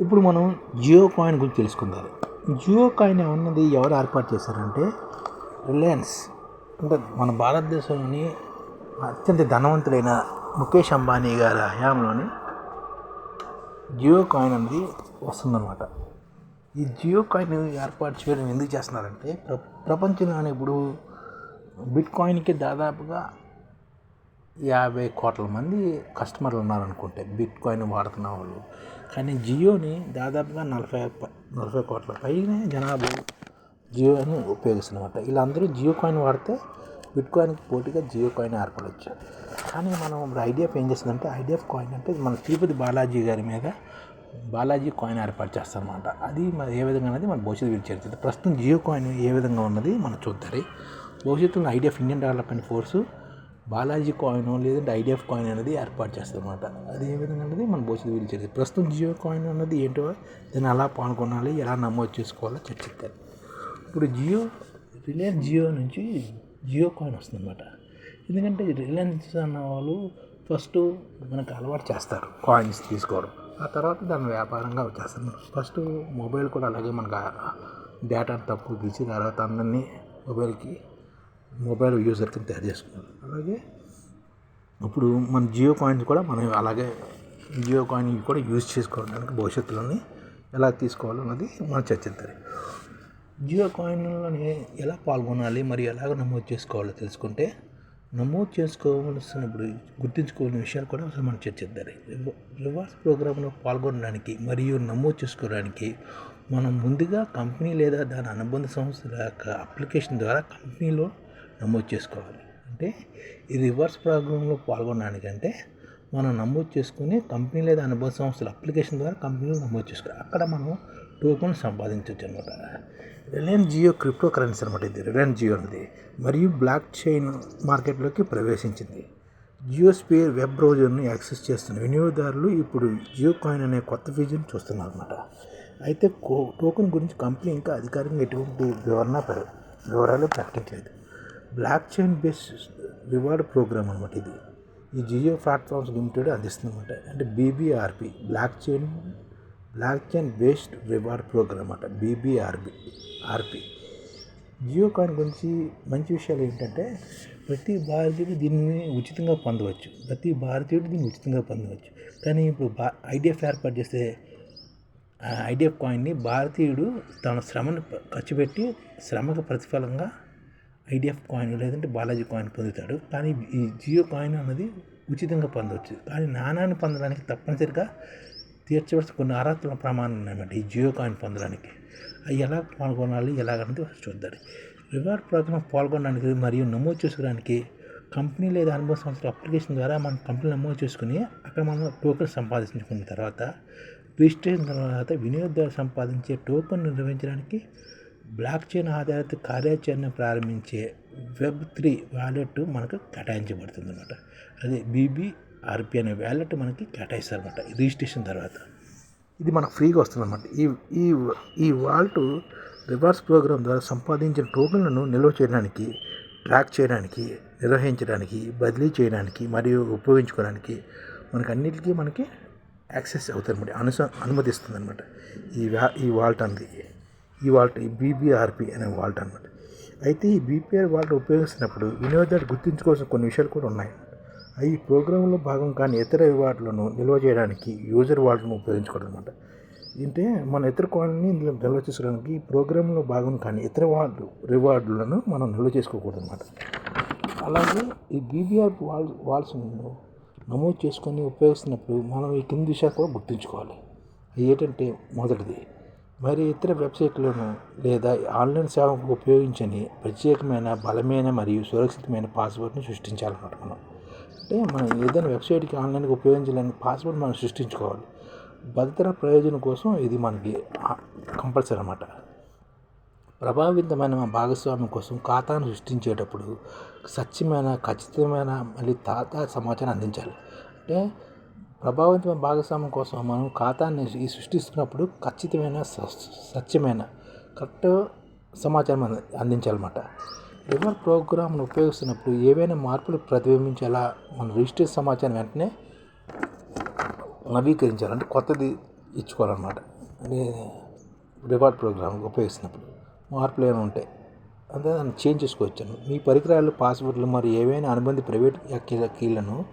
ఇప్పుడు మనం జియో కాయిన్ గురించి తెలుసుకుందాం. జియో కాయిన్ ఏమన్నది ఎవరు ఏర్పాటు చేశారంటే రిలయన్స్. అంటే మన భారతదేశంలోని అత్యంత ధనవంతుడైన ముఖేష్ అంబానీ గారి హయాంలోని జియో కాయిన్ అనేది వస్తుందన్నమాట. ఈ జియో కాయిన్ ఏర్పాటు చేయడం ఎందుకు చేస్తున్నారంటే ప్ర ప్రపంచంలోనే ఇప్పుడు బిట్ కాయిన్కి దాదాపుగా యాభై కోట్ల మంది కస్టమర్లు ఉన్నారనుకుంటే బిట్ కాయిన్ వాడుతున్న వాళ్ళు. కానీ జియోని దాదాపుగా నలభై నలభై కోట్ల పైనే జనాభా జియోని ఉపయోగిస్తున్నమాట. వీళ్ళందరూ జియో కాయిన్ వాడితే బిట్ కాయిన్కి పోటీగా జియో కాయిన్ ఏర్పడవచ్చు కానీ మనం ఇప్పుడు ఐడిఎఫ్ ఏం చేస్తుందంటే ఐడిఎఫ్ కాయిన్ అంటే మన తిరుపతి బాలాజీ గారి మీద బాలాజీ కాయిన్ ఏర్పాటు చేస్తారన్నమాట. అది మరి ఏ విధంగా అనేది మన భవిష్యత్తు గురించి ప్రస్తుతం జియో కాయిన్ ఏ విధంగా ఉన్నది మనం చూద్దాం భవిష్యత్తులో IDF Indian development force Balaji coin లేదంటే ఐడిఎఫ్ కాయిన్ అనేది ఏర్పాటు చేస్తారన్నమాట అది ఏ విధంగా అనేది మన భవిష్యత్తు గురించి ప్రస్తుతం జియో కాయిన్ అన్నది ఏంటో దాన్ని ఎలా పాల్గొనాలి ఎలా నమోదు చేసుకోవాలో చర్చిస్తారు ఇప్పుడు జియో రిలయన్స్ జియో నుంచి జియో కాయిన్ వస్తుందన్నమాట. ఎందుకంటే రిలయన్స్ అన్న వాళ్ళు ఫస్ట్ మనకు అలవాటు చేస్తారు కాయిన్స్ తీసుకోవడం. ఆ తర్వాత దాన్ని వ్యాపారంగా చేస్తారు ఫస్ట్ మొబైల్ కూడా అలాగే మనకు డేటా తక్కువ తీసి తర్వాత అందరినీ మొబైల్కి మొబైల్ యూజర్ కింద తయారు చేసుకున్నారు. అలాగే ఇప్పుడు మన జియో కాయిన్స్ కూడా మనం అలాగే జియో కాయిన్ కూడా యూజ్ చేసుకోవడానికి భవిష్యత్తులోని ఎలా తీసుకోవాలో అన్నది మనం చర్చిద్దాం జియో కాయిన్లోని ఎలా పాల్గొనాలి మరియు ఎలాగ నమోదు చేసుకోవాలో తెలుసుకుంటే నమోదు చేసుకోవాల్సినప్పుడు గుర్తుంచుకోవాల్సిన విషయాలు కూడా అసలు మనం చర్చిద్దాం రివ- రివార్డ్స్ ప్రోగ్రాంలో పాల్గొనడానికి మరియు నమోదు చేసుకోవడానికి మనం ముందుగా కంపెనీ లేదా దాని అనుబంధ సంస్థల యొక్క అప్లికేషన్ ద్వారా కంపెనీలో నమోదు చేసుకోవాలి. అంటే ఈ రివర్స్ ప్రోగ్రాంలో పాల్గొనడానికంటే మనం నమోదు చేసుకుని కంపెనీ లేదా అనుబంధ సంస్థల అప్లికేషన్ ద్వారా కంపెనీలు నమోదు చేసుకోవాలి. అక్కడ మనం టోకెన్ సంపాదించవచ్చు అనమాట రిలయన్స్ జియో క్రిప్టో కరెన్సీ అనమాట ఇది. రిలయన్స్ జియో అనేది. మరియు బ్లాక్ చైన్ మార్కెట్లోకి ప్రవేశించింది. జియో స్పేర్ వెబ్ బ్రౌజర్ను యాక్సెస్ చేస్తున్న వినియోగదారులు ఇప్పుడు జియో కాయిన్ అనే కొత్త ఫీజర్ని చూస్తున్నారు అనమాట అయితే కో టోకెన్ గురించి కంపెనీ ఇంకా అధికారికంగా ఎటువంటి వివరణ వివరాలు ప్రకటించలేదు. Blockchain base reward programme అనమాట ఇది. ఈ జియో ప్లాట్ఫామ్స్ లిమిటెడ్ అందిస్తుందన్నమాట. అంటే BBRP blockchain blockchain based reward programme అనమాట బీబీఆర్బి ఆర్పి. జియో కాయిన్ గురించి మంచి విషయాలు ఏంటంటే ప్రతి భారతీయుడు దీన్ని ఉచితంగా పొందవచ్చు. ప్రతి భారతీయుడు దీన్ని ఉచితంగా పొందవచ్చు. కానీ ఇప్పుడు బా ఐడిఎఫ్ ఏర్పాటు చేస్తే ఐడిఎఫ్ కాయిన్ని భారతీయుడు తన శ్రమను ఖర్చు పెట్టి శ్రమకు ప్రతిఫలంగా ఐడిఎఫ్ కాయిన్ లేదంటే బాలాజీ కాయిన్ పొందుతాడు. కానీ ఈ జియో కాయిన్ అన్నది ఉచితంగా పొందవచ్చు కానీ నాణాన్ని పొందడానికి తప్పనిసరిగా తీర్చవలసిన కొన్ని అర్హతల ప్రమాణాలు ఉన్నాయన్నమాట ఈ జియో కాయిన్ పొందడానికి. అవి ఎలా పాల్గొనాలి ఎలాగన్నది చూద్దాం. రివార్డ్ ప్రోగ్రామ్ పాల్గొనడానికి మరియు నమోదు చేసుకోవడానికి కంపెనీ లేదా అనుభవ సంస్థల అప్లికేషన్ ద్వారా మనం కంపెనీ నమోదు చేసుకుని అక్కడ మనం టోకెన్ సంపాదించుకున్న తర్వాత రిజిస్ట్రేషన్ తర్వాత వినియోగదారు సంపాదించే టోకెన్ నిర్వహించడానికి బ్లాక్ చైన్ ఆధారిత కార్యాచరణ ప్రారంభించే వెబ్ త్రీ వ్యాలెట్ మనకు కేటాయించబడుతుంది అనమాట అదే బీబీఆర్పి అనే వ్యాలెట్ మనకి కేటాయిస్తారు అనమాట రిజిస్ట్రేషన్ తర్వాత. ఇది మనకు ఫ్రీగా వస్తుంది అనమాట ఈ ఈ ఈ వాల్ట్ రివర్స్ ప్రోగ్రామ్ ద్వారా సంపాదించిన టోకెన్లను నిల్వ చేయడానికి ట్రాక్ చేయడానికి నిర్వహించడానికి బదిలీ చేయడానికి మరియు ఉపయోగించుకోవడానికి మనకు అన్నిటికీ మనకి యాక్సెస్ అవుతుంది అనమాట అనుస అనుమతిస్తుంది అనమాట ఈ వ్యా ఈ వాల్ట్ అనేది. ఈ వాల్ట్ ఈ బీబీఆర్పి అనే వాల్ట్ అనమాట అయితే ఈ బీపీఆర్ వాల్ట్ ఉపయోగిస్తున్నప్పుడు వినియోగదారు గుర్తుంచుకోవాల్సిన కొన్ని విషయాలు కూడా ఉన్నాయి. అవి ఈ ప్రోగ్రాంలో భాగం కాని ఇతర రివార్డులను నిల్వ చేయడానికి యూజర్ వాల్ట్ను ఉపయోగించుకోవడం అనమాట అంటే మన ఇతర కాయిన్ని నిల్వ చేసుకోవడానికి ఈ ప్రోగ్రాంలో భాగం కానీ ఇతర వాళ్ళు రివార్డులను మనం నిల్వ చేసుకోకూడదు అనమాట అలాగే ఈ బీబీఆర్ వాల్ వాల్స్ను నమోదు చేసుకొని ఉపయోగిస్తున్నప్పుడు మనం ఈ కింది విషయాలు కూడా గుర్తుంచుకోవాలి. అవి ఏంటంటే మొదటిది మరి ఇతర వెబ్సైట్లను లేదా ఆన్లైన్ సేవకు ఉపయోగించని ప్రత్యేకమైన బలమైన మరియు సురక్షితమైన పాస్వర్డ్ని సృష్టించాలన్నమాట మనం అంటే మనం ఏదైనా వెబ్సైట్కి ఆన్లైన్గా ఉపయోగించాలని పాస్వర్డ్ మనం సృష్టించుకోవాలి. భద్రత ప్రయోజనం కోసం ఇది మనకి కంపల్సరీ అన్నమాట. ప్రభావితమైన మా భాగస్వామ్యం కోసం ఖాతాను సృష్టించేటప్పుడు సత్యమైన ఖచ్చితమైన మళ్ళీ తాత సమాచారం అందించాలి. అంటే ప్రభావితమైన భాగస్వామ్యం కోసం మనం ఖాతాన్ని ఈ సృష్టిస్తున్నప్పుడు ఖచ్చితమైన సత్యమైన కరెక్ట్ సమాచారం అందించాలన్నమాట. రివర్ ప్రోగ్రామ్ను ఉపయోగిస్తున్నప్పుడు ఏవైనా మార్పులు ప్రతిబింబించేలా మన రిజిస్టర్ సమాచారం వెంటనే నవీకరించాలి. అంటే కొత్తది ఇచ్చుకోవాలన్నమాట. రివార్డ్ ప్రోగ్రామ్ ఉపయోగిస్తున్నప్పుడు మార్పులు ఏమైనా ఉంటాయి అంతే దాన్ని చేంజ్ చేసుకోవచ్చాను మీ పరికరాలు పాస్వర్డ్లు మరియు ఏవైనా అనుబంధ ప్రైవేట్ కీలను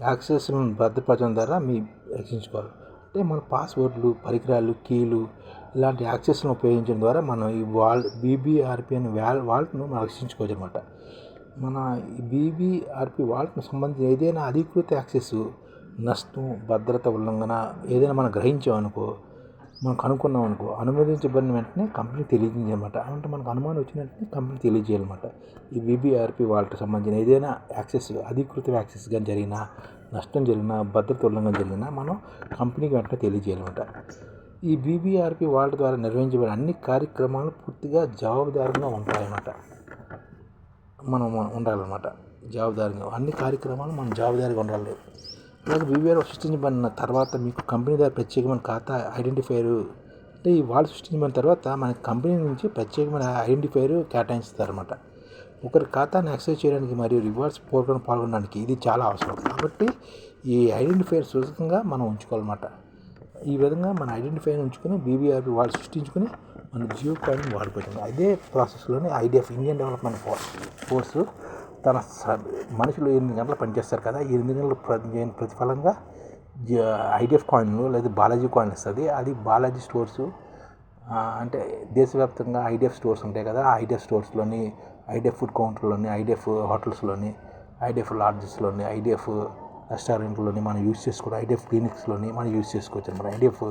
యాక్సెస్లను భద్రపరచడం ద్వారా మీ రక్షించుకోవాలి. అంటే మన పాస్వర్డ్లు పరికరాలు కీలు ఇలాంటి యాక్సెస్లను ఉపయోగించడం ద్వారా మనం ఈ వాల్ బీబీఆర్పి అనే వాల్ వాల్ట్ను మనం రక్షించుకోవచ్చు అనమాట మన ఈ బీబీఆర్పి వాల్ట్ను సంబంధించిన ఏదైనా అధికృత యాక్సెస్ నష్టం భద్రత ఉల్లంఘన ఏదైనా మనం గ్రహించామనుకో మనం కనుక్కున్నాం అనుకో అనుమతించబడిన వెంటనే కంపెనీ తెలియజేయాలన్నమాట అంటే మనకు అనుమానం వచ్చిన వెంటనే కంపెనీ తెలియజేయాలన్నమాట. ఈ బీబీఆర్పి వాళ్ళకి సంబంధించిన ఏదైనా యాక్సెస్ అధికృత యాక్సెస్ కానీ జరిగినా నష్టం జరిగినా భద్రత ఉల్లంఘన జరిగినా మనం కంపెనీకి వెంటనే తెలియజేయాలన్నమాట. ఈ బీబీఆర్పి వాళ్ళ ద్వారా నిర్వహించబడిన అన్ని కార్యక్రమాలు పూర్తిగా జవాబుదారంగా ఉంటాయన్నమాట. మనం ఉండాలన్నమాట. జవాబుదారీగా అన్ని కార్యక్రమాలు మనం జవాబుదారీగా ఉండాలి. అలాగే వివిఆర్ సృష్టించబడిన తర్వాత మీకు కంపెనీ ద్వారా ప్రత్యేకమైన ఖాతా ఐడెంటిఫైయర్ అంటే ఈ వాళ్ళు సృష్టించబడిన తర్వాత మన కంపెనీ నుంచి ప్రత్యేకమైన ఐడెంటిఫైర్ కేటాయిస్తారన్నమాట ఒకరి ఖాతాను యాక్సెస్ చేయడానికి మరియు రివార్డ్స్ ప్రోగ్రాం పాల్గొనడానికి ఇది చాలా అవసరం. కాబట్టి ఈ ఐడెంటిఫైర్ సురక్షితంగా మనం ఉంచుకోవాలన్నమాట. ఈ విధంగా మన ఐడెంటిఫైర్ ఉంచుకొని బీబీఆర్పి వాళ్ళు సృష్టించుకొని మన జియో కాయిన్ వాడుకోవచ్చు అదే ప్రాసెస్లోనే IDF Indian development force force తన స- మనుషులు ఎనిమిది గంటలు పనిచేస్తారు కదా ఎనిమిది గంటలు ప్రతి ప్రతిఫలంగా ఐడిఎఫ్ కాయిన్లు లేదా బాలాజీ కాయిన్ ఇస్తుంది. అది బాలాజీ స్టోర్స్ అంటే దేశవ్యాప్తంగా ఐడిఎఫ్ స్టోర్స్ ఉంటాయి కదా ఐడిఎఫ్ స్టోర్స్లోని ఐడిఎఫ్ ఫుడ్ కౌంటర్లోని ఐడిఎఫ్ హోటల్స్లోని ఐడిఎఫ్ లాడ్జెస్లోని ఐడిఎఫ్ రెస్టారెంట్లోని మనం యూజ్ చేసుకోవడం ఐడిఎఫ్ క్లినిక్స్లోని మనం యూజ్ చేసుకోవచ్చు అనమాట. ఐడిఎఫ్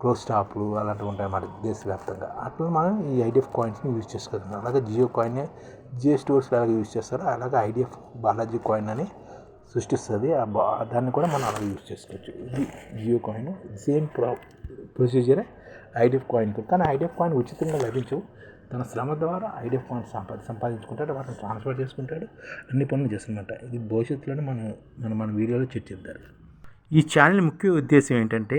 క్లోజ్ స్టాప్లు అలాంటివి ఉంటాయి అన్నమాట దేశవ్యాప్తంగా అట్లా మనం ఈ ఐడిఎఫ్ కాయిన్స్ని యూజ్ చేసుకోవచ్చు అలాగే జియో కాయిన్ జియో స్టోర్స్ ఎలాగ యూజ్ చేస్తారో. అలాగే ఐడిఎఫ్ బాలాజీ కాయిన్ అని సృష్టిస్తుంది. ఆ బా దాన్ని కూడా మనం అలా యూజ్ చేసుకోవచ్చు. ఇది జియో కాయిన్. సేమ్ ప్రా ప్రొసీజరే ఐడిఎఫ్ కాయిన్ కానీ ఐడిఎఫ్ కాయిన్ ఉచితంగా లభించవు. తన శ్రమ ద్వారా ఐడిఎఫ్ కాయిన్ సంపాది సంపాదించుకుంటాడు. వాటిని ట్రాన్స్ఫర్ చేసుకుంటాడు. అన్ని పనులు చేస్తున్నమాట ఇది భవిష్యత్తులోనే మనం మన మన వీడియోలో చర్చిద్దారు ఈ ఛానల్ ముఖ్య ఉద్దేశం ఏంటంటే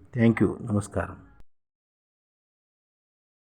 Thank you. నమస్కారం.